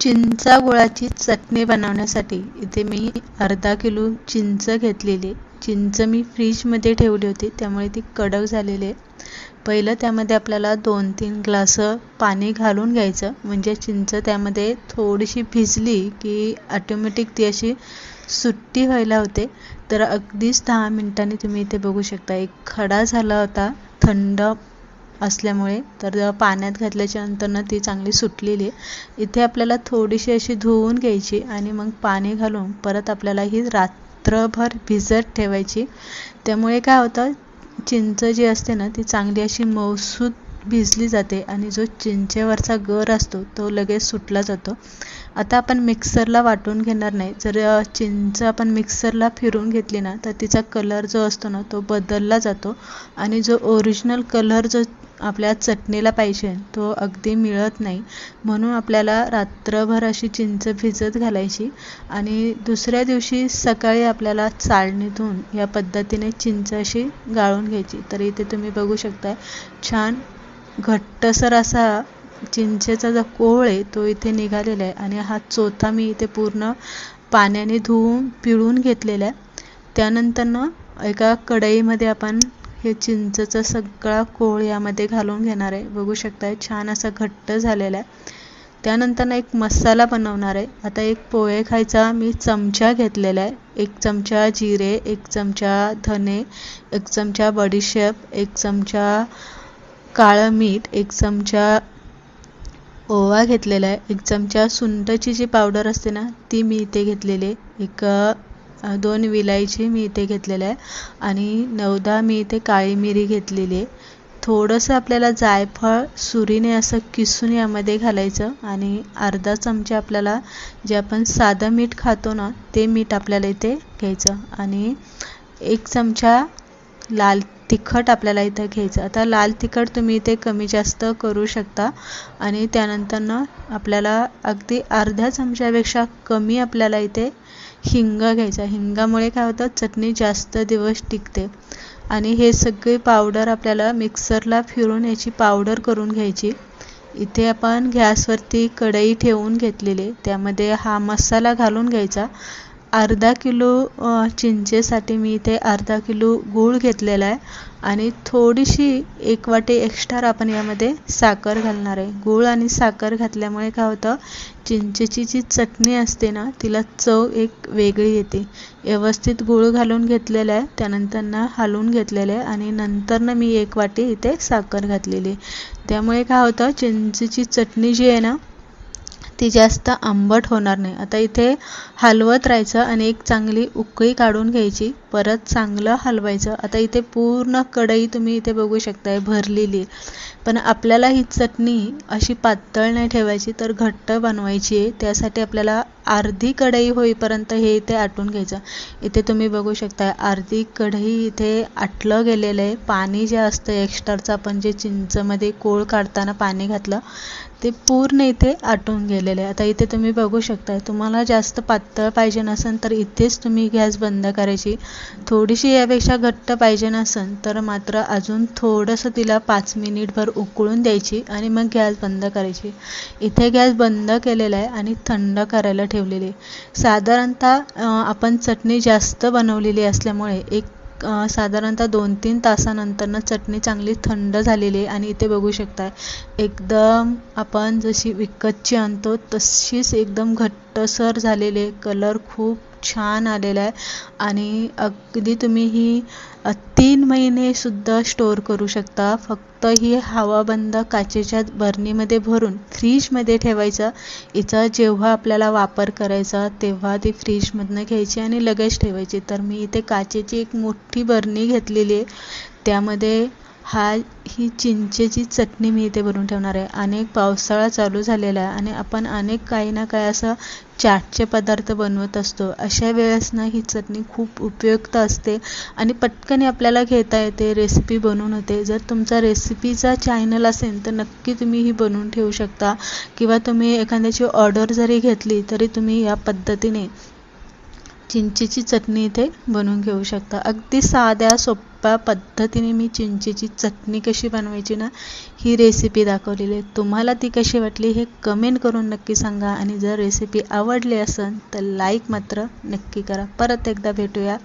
चिंचा गुळाची चटणी बनवण्यासाठी इथे मी अर्धा किलो चिंच घेतलेली. चिंच मी फ्रीजमध्ये ठेवली होती त्यामुळे ती कडक झालेली आहे. पहिलं त्यामध्ये आपल्याला दोन तीन ग्लास पाणी घालून घ्यायचं म्हणजे चिंच त्यामध्ये थोडीशी भिजली की ऑटोमॅटिक ती अशी सुट्टी व्हायला होते. तर अगदीच दहा मिनिटांनी तुम्ही इथे बघू शकता एक खडा झाला होता थंड असल्यामुळे तर पाण्यात घातल्याच्या नंतरनं ती चांगली सुटलेली आहे. इथे आपल्याला थोडीशी अशी धुवून घ्यायची आणि मग पाणी घालून परत आपल्याला ही रात्रभर भिजत ठेवायची. त्यामुळे काय होतं चिंच जी असते ना ती चांगली अशी मौसूद भिजली जाते आणि जो चिंचेवरचा गर असतो तो लगेच सुटला जातो. आता आपण मिक्सरला वाटून घेणार नाही. जर चिंच आपण मिक्सरला फिरून घेतली ना तर तिचा कलर जो असतो ना तो बदलला जातो. आणि जो ओरिजिनल कलर जो आपल्या चटणीला पाहिजे तो अगदी मिळत नाही. म्हणून आपल्याला रात्रभर अशी चिंच भिजत घालायची. आणि दुसऱ्या दिवशी सकाळी आपल्याला चाळणीतून या पद्धतीने चिंच अशी गाळून घ्यायची. तर इथे तुम्ही बघू शकता छान घट्टसर असा चिंचेचा जो कोळ आहे तो इथे निघालेला आहे. आणि हा चोथा मी इथे पूर्ण पाण्याने धुवून पिळून घेतलेला आहे. त्यानंतरनं एका कढईमध्ये आपण हे चिंचचा सगळा कोळ यामध्ये घालून घेणार आहे. बघू शकताय छान असा घट्ट झालेला आहे. त्यानंतर एक मसाला बनवणार आहे. आता एक पोहे खायचा मी चमचा घेतलेला आहे. एक चमचा जिरे एक चमचा धने एक चमचा बडीशेप एक चमचा काळं मीठ एक चमचा ओवा घेतलेला आहे. एक चमचा सुंठची जी पावडर असते ना ती मी इथे घेतलेली आहे. एक दोन विलायची मी इथे घेतलेलं आहे. आणि नवदा मी इथे काळी मिरी घेतलेली आहे. थोडंसं आपल्याला जायफळ सुरीने असं किसून यामध्ये घालायचं. आणि अर्धा चमचा आपल्याला जे आपण साधं मीठ खातो ना ते मीठ आपल्याला इथे घ्यायचं. आणि एक चमचा लाल तिखट आपल्याला इथं घ्यायचं. आता लाल तिखट तुम्ही इथे कमी जास्त करू शकता. आणि त्यानंतरनं आपल्याला अगदी अर्ध्या चमच्यापेक्षा कमी आपल्याला इथे हिंग घ्यायचा. हिंगामुळे काय होतं? चटणी जास्त दिवस टिकते. आणि हे सगळी पावडर आपल्याला मिक्सरला फिरून याची पावडर करून घ्यायची. इथे आपण गॅसवरती कढई ठेवून घेतलेली. त्यामध्ये हा मसाला घालून घ्यायचा. अर्धा किलो चिंचेसाठी मी इथे अर्धा किलो गूळ घेतलेला आहे आणि थोडीशी एक वाटी एक्स्ट्रा आपण यामध्ये साखर घालणार आहे. गूळ आणि साखर घातल्यामुळे काय होतं चिंचेची जी चटणी असते ना तिला चव एक वेगळी येते. व्यवस्थित गूळ घालून घेतलेलं आहे त्यानंतर हलवून घेतलेलं आहे आणि नंतरनं मी एक वाटी इथे साखर घातलेली त्यामुळे काय होतं चिंचेची चटणी जी आहे ना ती जास्त आंबट होणार नाही. आता इथे हलवत राहायचं आणि एक चांगली उकळी काढून घ्यायची. परत चांगलं हलवायचं. आता इथे पूर्ण कढई तुम्ही इथे बघू शकताय भरलेली. पण आपल्याला ही चटणी अशी पातळ नाही ठेवायची तर घट्ट बनवायची आहे. त्यासाठी आपल्याला अर्धी कढई होईपर्यंत हे इथे आटून घ्यायचं. इथे तुम्ही बघू शकता अर्धी कढई इथे आटलं गेलेलं आहे. पाणी जे असतं एक्स्ट्राचं आपण जे चिंचमध्ये कोळ काढताना पाणी घातलं ते पूर्ण इथे आटून गेलेले आता इथे तुम्ही बघू शकता तुम्हाला जास्त पातळ पाहिजे नसेल तर इथेच तुम्ही गॅस बंद करायची. थोडीशी यापेक्षा घट्ट पाहिजे नसेल तर मात्र अजून थोडंसं तिला पाच मिनिटभर उकळून द्यायची आणि मग गॅस बंद करायची. इथे गॅस बंद केलेला आहे आणि थंड करायला ठेवलेली साधारणतः आपण चटणी जास्त बनवलेली असल्यामुळे एक साधारणतः दोन तीन तासानंतरनं चटणी चांगली थंड झालेली आहे आणि इथे बघू शकता एकदम आपण जशी विकतची आणतो तशीच एकदम घट्टसर झालेले कलर खूप छान आलेला आहे. आणि अगदी तुम्ही ही तीन महिनेसुद्धा स्टोअर करू शकता. फक्त ही हवाबंद काचेच्या बरणीमध्ये भरून फ्रीजमध्ये ठेवायचं. हिचा जेव्हा आपल्याला वापर करायचा तेव्हा ती फ्रीजमधनं घ्यायची आणि लगेच ठेवायची. तर मी इथे काचेची एक मोठी बरणी घेतलेली आहे. त्यामध्ये हा ही चिंचेची चटणी मी इथे बनवून ठेवणार आहे. अनेक पावसाळा चालू झालेला आहे आणि आपण अनेक काही ना काही असं चाटचे पदार्थ बनवत असतो. अशा वेळेस ना ही चटणी खूप उपयुक्त असते आणि पटकन आपल्याला घेता येते रेसिपी बनवून होते. जर तुमचा रेसिपीचा चॅनल असेल तर नक्की तुम्ही ही बनवून ठेवू शकता. किंवा तुम्ही एखाद्याची ऑर्डर जरी घेतली तरी तुम्ही या पद्धतीने चिंचेची चटणी इथे बनवून घेऊ शकता. अगदी साध्या सोप सोप्या पद्धतीने मी चिंचेची चटणी कशी बनवायची ना ही रेसिपी दाखवलेली आहे. तुम्हाला ती कशी वाटली हे कमेंट करून नक्की सांगा आणि जर रेसिपी आवडली असेल तर लाईक मात्र नक्की करा. परत एकदा भेटूया.